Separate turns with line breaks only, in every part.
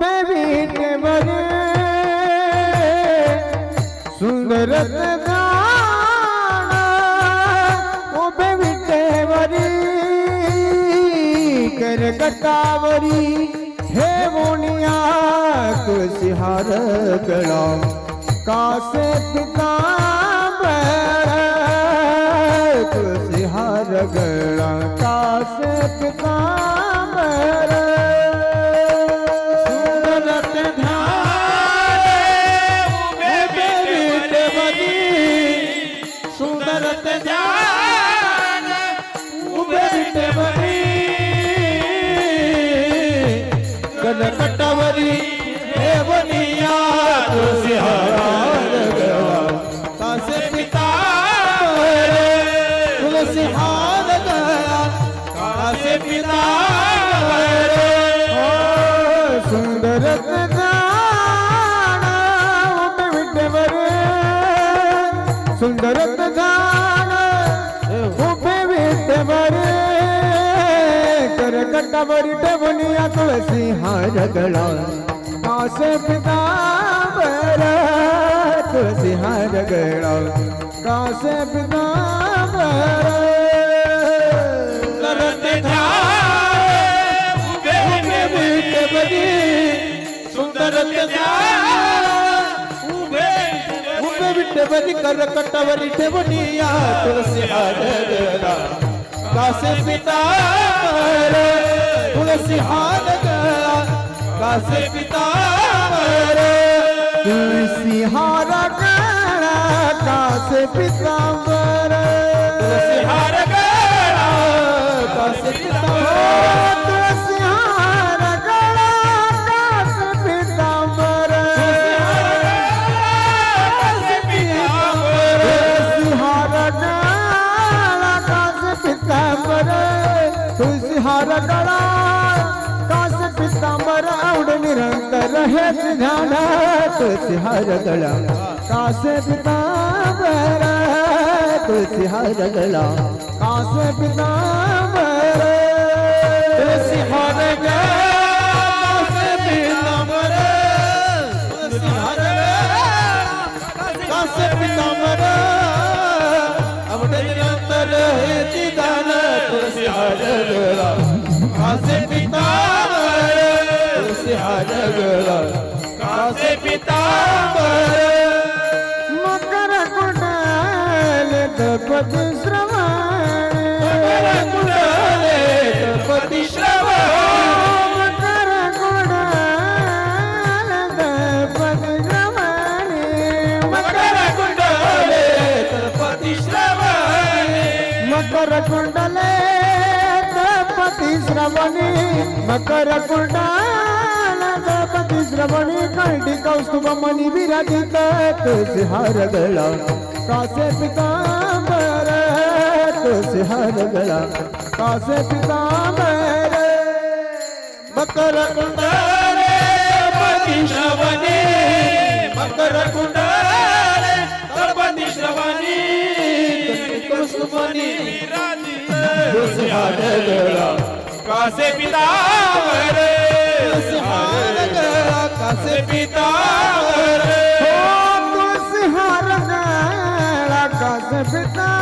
Baby ने मरे सुंदर बेबी कर कटावरी हे मुनिया तुलसीहार गड़ा कासे पिता तुलसीहार गड़ा कासे पिता कासे पितांबर उभे विटेवर करकटावरी ठेवनिया तुळशी हार गळा कासे पितांबर तुळशी हार गळा कासे पितांबर विटेवरी करकटावरी ठेवनिया तुळशी हार गळा कासे पिता तुळसी हार गळा कासे पिता तुळसी हार गळा कासे पितांबर तुळसी हार गळा कासे निरंतर हेच ध्यान तुळसी हार गळा कासे पितांबर तुळसी हार गळा कासे पितांबर तुळसी हार गळा कासे पितांबर गणपती श्रवण. मकर कुंडल गणपती श्रवण. मकर कुंडल गणपती श्रवण. मकर कुंडल गणपती श्रवण. मकर कुंडल गणपती श्रवणी. मकर कुंडल श्रवणी. कंठी कौस्तुभ मणी विराजित तुळशी हार गळा कासे पितांबर से हर गया कासे पिता मेरे मकर कुंडारे श्रवणी। मकर कुंडारे तपति श्रवणी। कुसुमनी से गया
कासे
पिता मेरे। से हर गला। कासे पिता मेरे। ओ तुस हर गला कासे पिता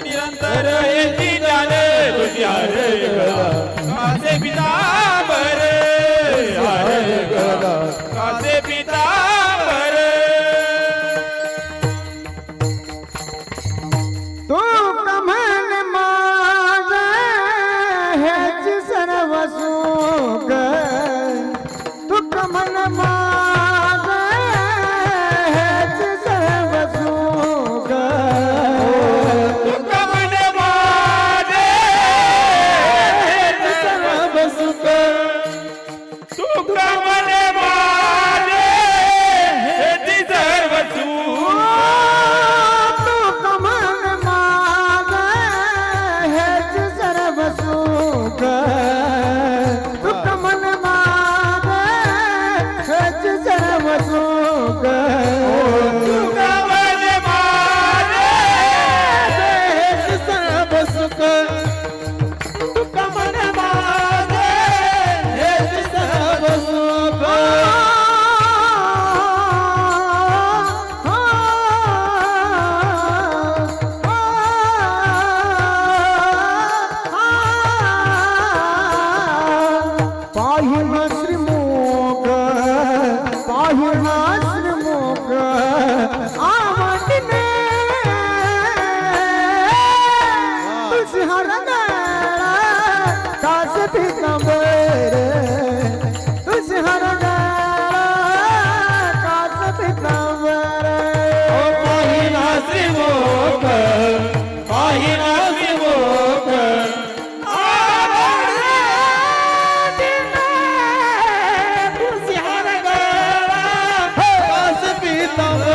निरंतर हे ध्यान तुळशी हार गळा
पिता ఆవాటినే తులసిహర కాసి పితమరే
తులసిహర కాసి పితమరే ఓ పాహినా శ్రీమోక పాహినా శ్రీమోక తులసిహర కాసి పితమరే